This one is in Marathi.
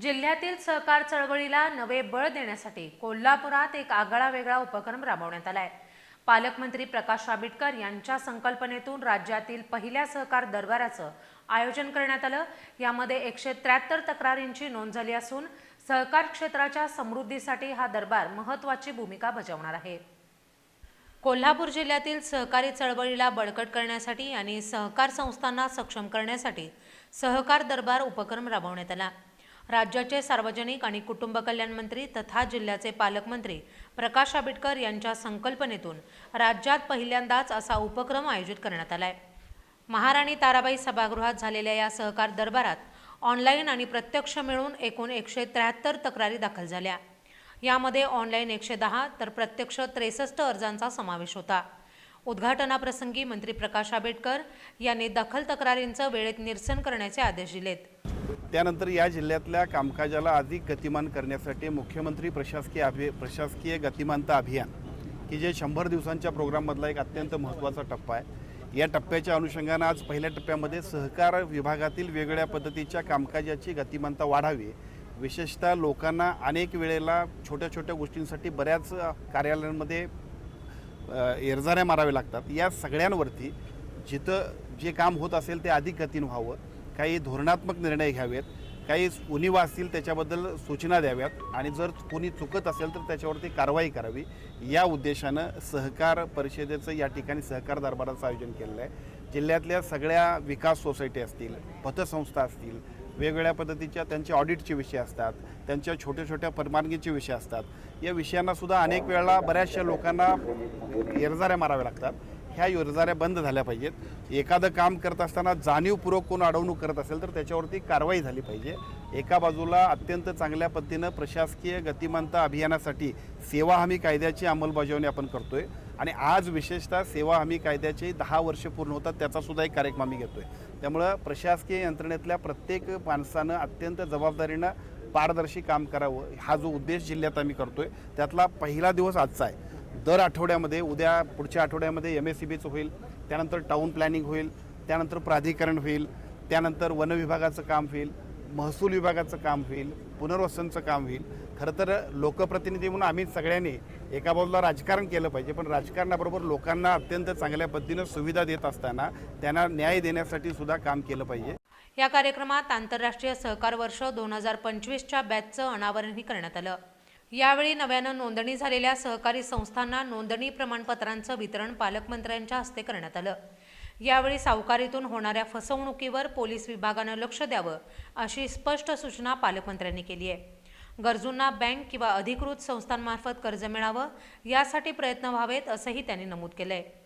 जिल्ह्यातील सहकार चळवळीला नवे बळ देण्यासाठी कोल्हापुरात एक आगळा वेगळा उपक्रम राबवण्यात आलाय. पालकमंत्री प्रकाश आंबेडकर यांच्या संकल्पनेतून राज्यातील पहिल्या सहकार दरबाराचं आयोजन करण्यात आलं. यामध्ये एकशे त्र्याहत्तर तक्रारींची नोंद झाली असून सहकार क्षेत्राच्या समृद्धीसाठी हा दरबार महत्त्वाची भूमिका बजावणार आहे. कोल्हापूर जिल्ह्यातील सहकारी चळवळीला बळकट करण्यासाठी आणि सहकार संस्थांना सक्षम करण्यासाठी सहकार दरबार उपक्रम राबवण्यात आला. राज्याचे सार्वजनिक आणि कुटुंब कल्याण मंत्री तथा जिल्ह्याचे पालकमंत्री प्रकाश आंबेडकर यांच्या संकल्पनेतून राज्यात पहिल्यांदाच असा उपक्रम आयोजित करण्यात आलाय. महाराणी ताराबाई सभागृहात झालेल्या या सहकार दरबारात ऑनलाईन आणि प्रत्यक्ष मिळून एकूण एकशे त्र्याहत्तर तक्रारी दाखल झाल्या. यामध्ये ऑनलाईन एकशे दहा तर प्रत्यक्ष त्रेसष्ट अर्जांचा समावेश होता. उद्घाटनाप्रसंगी मंत्री प्रकाश आंबेडकर यांनी दखल तक्रारींचं वेळेत निरसन करण्याचे आदेश दिलेत. त्यानंतर या जिल्ह्यातल्या कामकाजाला अधिक गतिमान करण्यासाठी मुख्यमंत्री प्रशासकीय अभि प्रशासकीय गतिमानता अभियान की जे शंभर दिवसांच्या प्रोग्राममधला एक अत्यंत महत्त्वाचा टप्पा आहे. या टप्प्याच्या अनुषंगानं आज पहिल्या टप्प्यामध्ये सहकार विभागातील वेगवेगळ्या पद्धतीच्या कामकाजाची गतिमानता वाढावी. विशेषतः लोकांना अनेक वेळेला छोट्या छोट्या गोष्टींसाठी बऱ्याच कार्यालयांमध्ये अ, एरझाऱ्या माराव्या लागतात. या सगळ्यांवरती जिथं जे काम होत असेल ते अधिक गतीनं व्हावं. काही धोरणात्मक निर्णय घ्यावेत काही उणिवा असतील त्याच्याबद्दल सूचना द्याव्यात आणि जर कोणी चुकत असेल तर त्याच्यावरती कारवाई करावी. या उद्देशानं सहकार परिषदेचं या ठिकाणी सहकार दरबाराचं आयोजन केलेलं आहे. जिल्ह्यातल्या सगळ्या विकास सोसायटी असतील पतसंस्था असतील वेगवेगळ्या पद्धतीच्या त्यांचे ऑडिटचे विषय असतात त्यांच्या छोट्या छोट्या परवानगीचे विषय असतात. या विषयांनासुद्धा अनेक वेळा बऱ्याचशा लोकांना एरझाऱ्या माराव्या लागतात. ह्या योजनाऱ्या बंद झाल्या पाहिजेत. एखादं काम करत असताना जाणीवपूर्वक कोण अडवणूक करत असेल तर त्याच्यावरती कारवाई झाली पाहिजे. एका बाजूला अत्यंत चांगल्या पद्धतीनं प्रशासकीय गतिमानता अभियानासाठी सेवा हमी कायद्याची अंमलबजावणी आपण करतोय आणि आज विशेषतः सेवा हमी कायद्याचे दहा वर्ष पूर्ण होतात त्याचासुद्धा एक कार्यक्रम आम्ही घेतोय. त्यामुळं प्रशासकीय यंत्रणेतल्या प्रत्येक माणसानं अत्यंत जबाबदारीनं पारदर्शी काम करावं हा जो उद्देश जिल्ह्यात आम्ही करतोय त्यातला पहिला दिवस आजचा आहे. दर आठवड्यामध्ये उद्या पुढच्या आठवड्यामध्ये एम एस सी बीचं होईल त्यानंतर टाऊन प्लॅनिंग होईल त्यानंतर प्राधिकरण होईल त्यानंतर वन विभागाचं काम होईल महसूल विभागाचं काम होईल पुनर्वसनचं काम होईल. खरं तर लोकप्रतिनिधी म्हणून आम्ही सगळ्यांनी एका बाजूला राजकारण केलं पाहिजे पण राजकारणाबरोबर लोकांना अत्यंत चांगल्या पद्धतीनं सुविधा देत असताना त्यांना न्याय देण्यासाठी सुद्धा काम केलं पाहिजे. या कार्यक्रमात आंतरराष्ट्रीय सहकार वर्ष दोन हजार पंचवीसच्या बॅचचं अनावरणही करण्यात आलं. यावेळी नव्यानं नोंदणी झालेल्या सहकारी संस्थांना नोंदणी प्रमाणपत्रांचं वितरण पालकमंत्र्यांच्या हस्ते करण्यात आलं. यावेळी सावकारीतून होणाऱ्या फसवणुकीवर पोलीस विभागानं लक्ष द्यावं अशी स्पष्ट सूचना पालकमंत्र्यांनी केली आहे. गरजूंना बँक किंवा अधिकृत संस्थांमार्फत कर्ज मिळावं यासाठी प्रयत्न व्हावेत असंही त्यांनी नमूद केलं आहे